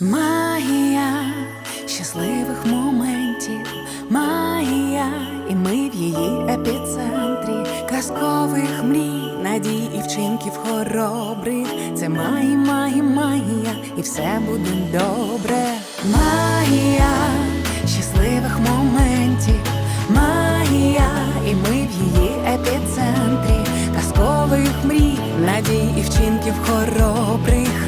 Магія щасливих моментів, магія, і ми в її епіцентрі, казкових мрій, надій і вчинків хоробрих. Це магія, магія, магія, і все буде добре. Магія щасливих моментів, магія, і ми в її епіцентрі, казкових мрій, надій і вчинків хоробрих.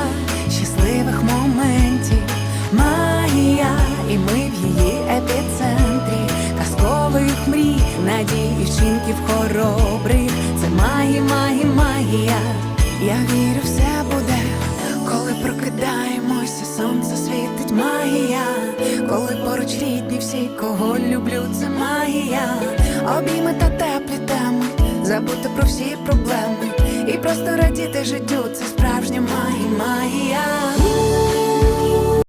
мрій, надій і вчинків хоробрих. Це магія, магія, магія. Я вірю, все буде, коли прокидаємося, сонце світить магія, коли поруч рідні всі, кого люблю, це магія, обійми та теплі теми, забути про всі проблеми і просто радіти життю, це магія.